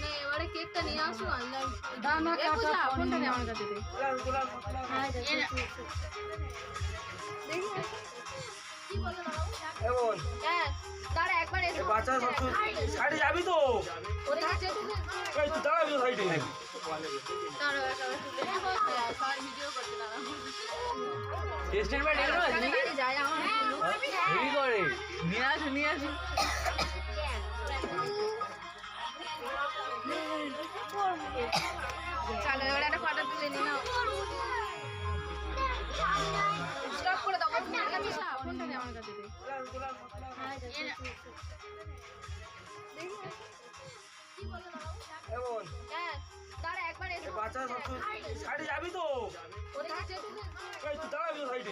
নে এবারে কেকটা নিয়ে আসো আনলাম দানা এ কাটা পূজা, ফোন ফোনটা নে আমার কাছে দে হ্যাঁ এ না। দেখি কি বলে দাঁড়াও এমন হ্যাঁ দাঁড়া একবার এসো বাচ্চা সব সাইডে যাবি তো ওদিকে যেতে দে। এই তো দাঁড়াবি তো সাইডে দাঁড়াও একেবারে তুলে নেবো সবাই ভিডিও করতে দাঁড়াও স্টেটমেন্ট এগুলো আছে এখানে যাই আমার একটু look। হেভি করে নিয়ে আসো নিয়ে আসো চলো এবারে একটা ফটো তুলে নি নাও। স্টপ করে দাও ফোনটা দে হ্যাঁ দাঁড়া একবার এসো। বাচ্চা সাইডে যাবি তো। দাঁড়াবি সাইডে।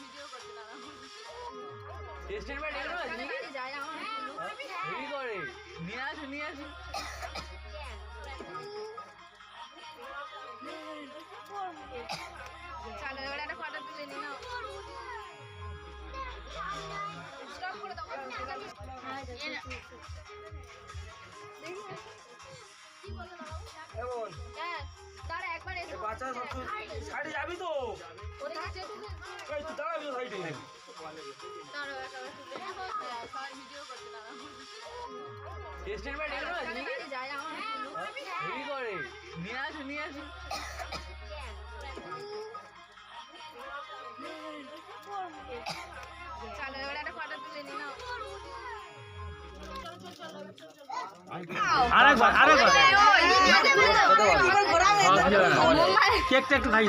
ভিডিও করতে স্টেটমেন্ট আমার। একটু look। করে। নিয়ে আসো নিয়ে আসো। চলো এবারে একটা ফটো তুলে নি নাও। স্টপ করে দাও এ না। দেখি কি বলে দাঁড়াও এমন হ্যাঁ দাঁড়া একবার এসো। বাচ্চা সাইডে যাবি তো? দাঁড়াবি তো সাইডে দাঁড়াও আমার একটু look। হেভি করে নিয়ে আসো নিয়ে আসো চলো এবারে একটা ফটো তুলে নি নাও আরেকবার আরেকবার কেকটা একটু খাই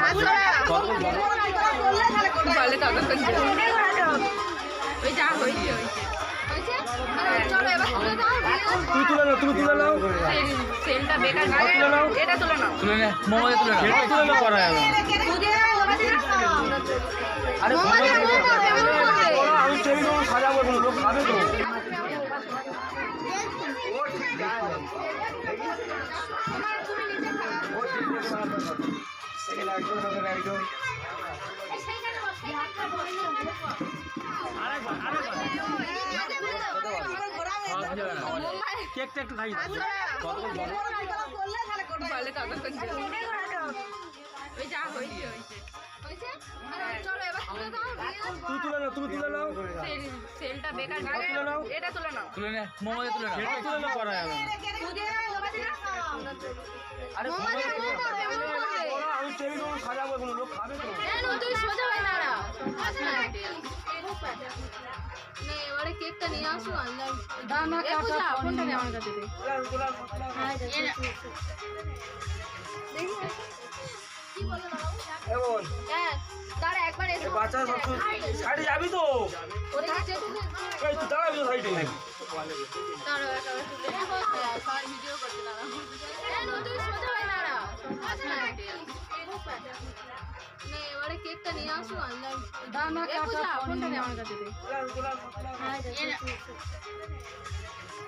ওই যা হয়েছে হয়েছে তুমি তুলে নাও তুমি তুলে নাও। সেলটা বেকার তুলে নাও। এটা তুলে নাও। তুলে নে মোবাইলে তুলে নাও। এটা তুলে নাও করা যাবে আরে আমি টেবিল সাজাবো লোক খাবে তো। কেকটা একটু খাই। বলে। ততক্ষণ ওই যা হয়েছে? হয়েছে হয়েছে চলো এবার তুলে নাও তুমি তুলে নাও। সেলটা বেকার তুলে নাও। এটা তুলে নাও। তুলে নে মোবাইলে তুলে নাও। এটা তুলে নাও করা যাবে আরে ওরা আমি টেবিল সাজাবো এখন লোক খাবে তো। তুই সোজা হয়ে দাঁড়া নে এবারে কেকটা নিয়ে আসো আনলাম দানা কাটা ফোনটা নে আমার কাছে দে হ্যাঁ দেখি কি বলে দাঁড়াও হ্যাঁ দাঁড়া একবার এসো বাচ্চা সাইডে যাবি তো ওদিকে যেতে এই তো দাঁড়াবি সাইডে দাঁড়াও একেবারে সবাই ভিডিও করতে দাঁড়াও কেন তুই সোজা হয়ে দাঁড়া নে এবারে কেকটা নিয়ে আসো আল্লাহ কাটা পূজা, ফোনটা নে আমার কাছে দে। হ্যাঁ না।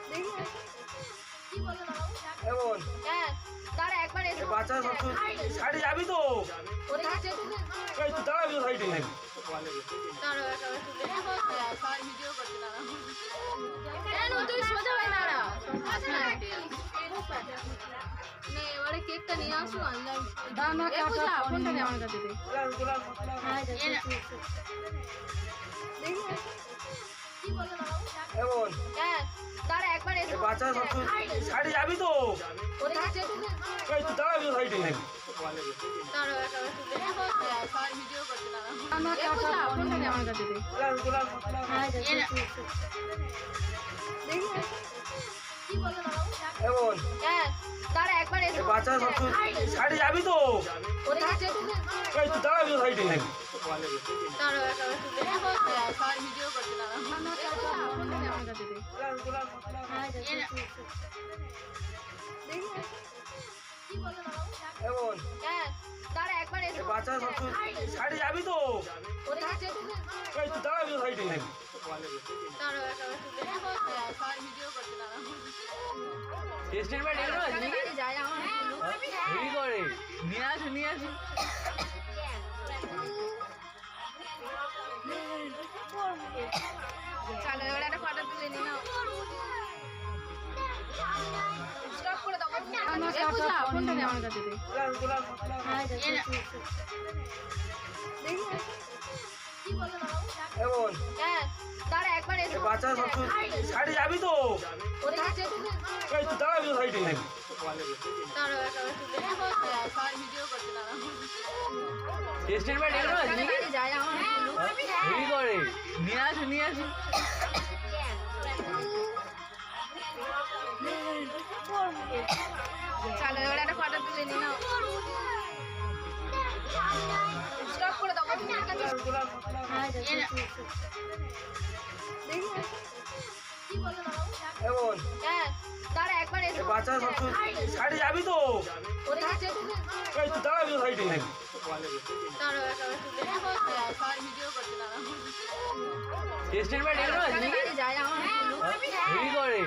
দেখি। কি বলে হ্যাঁ দাঁড়া একবার এসো। বাচ্চা সব সাইডে যাবি তো? ওদিকে যেতে দে। এই তো দাঁড়াবি সাইডে। কেকটা হ্যাঁ কি একবার এসো বাচ্চা যাবি তো তো সাইডে সাইডে যাবি তো দাঁড়াবি সাইডে। দেখি এমন। হ্যাঁ দাঁড়া একবার এসো। বাচ্চা সাইডে যাবি তো? এই তো দাঁড়াবি সাইডে তুলে স্টেটমেন্ট আমার একটু। হেভি করে। নিয়ে আসো নিয়ে আসো। তুলে নি নাও স্টপ করে দাও বাচ্চা সাইডে যাবি তো? দাঁড়াবি তো সাইডে নিয়ে আসো নিয়ে আসো চলো এবার একটা ফটো তুলে নি নাও। স্টপ করে দাও দেখি কি বলে দাও এমন হ্যাঁ দাঁড়া একবার এসো। বাচ্চা সাইডে যাবি তো? এই তুই দাঁড়াবি তো সাইডে ভিডিও করতে স্টেটমেন্ট আমার হেভি করে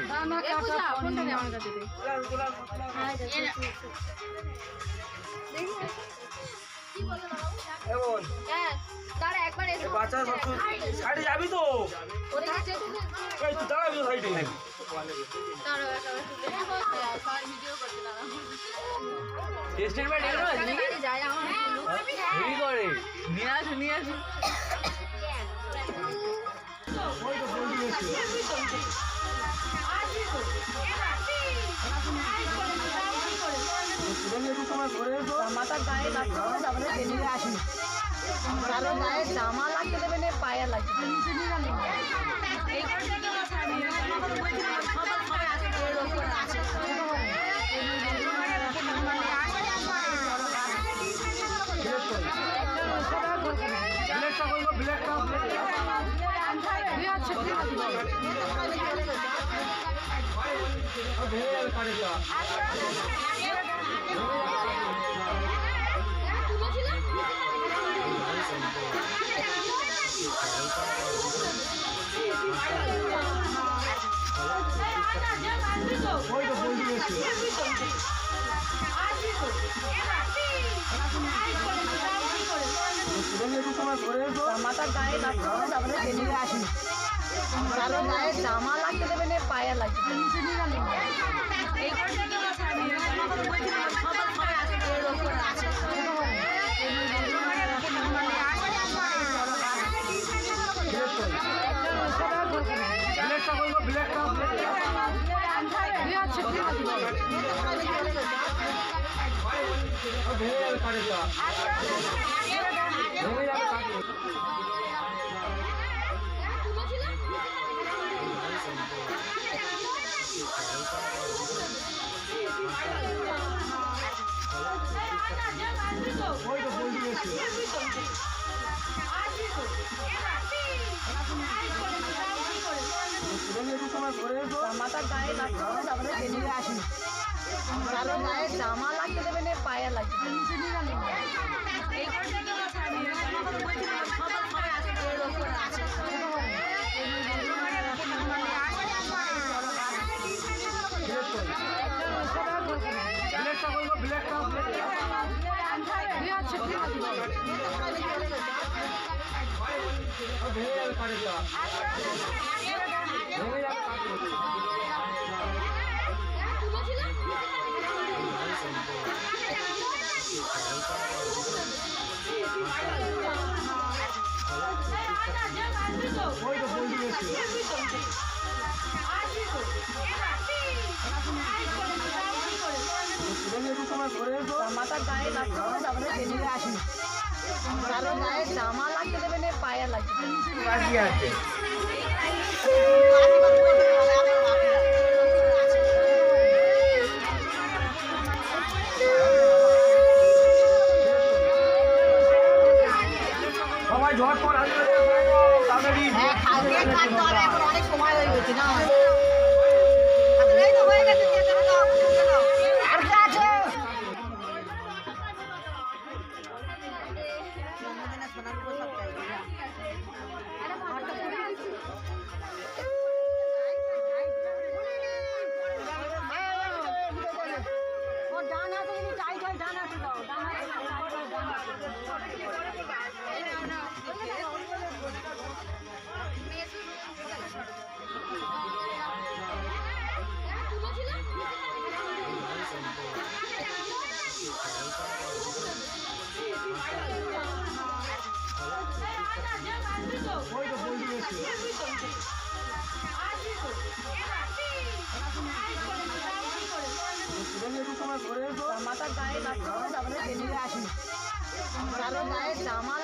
বাচ্চা সাইডে যাবি তো দাঁড়াবি সাইডে স্টেটমেন্ট হেভি করে নিয়ে আসো নিয়ে আসো। মাথার গায়ে লাগতে হবে তারপরে বেরিয়ে আসি। কারও গায়ে জামা লাগতে দেবে না পায়া লাগতে মাথার গায়ে লাগতে হবে তারপরে বেরিয়ে আসি কারও গায়ে জামা লাগতে দেবে না, পায়ে লাগতে মাথার গায়ে লাগতে হবে তারপরে বেরিয়ে আসি কারও গায়ে জামা লাগতে দেবে না, পায়ে লাগতে দেবে ব্লেডটা কারও গায়ে জামা লাগতে দেবে না পায়ে লাগতে দেবে বাকি আছে সবাই ঝটপট আসবে তাড়াতাড়ি অনেক সময় হয়ে গেছে না মেয়ে কারও গায়ে জামা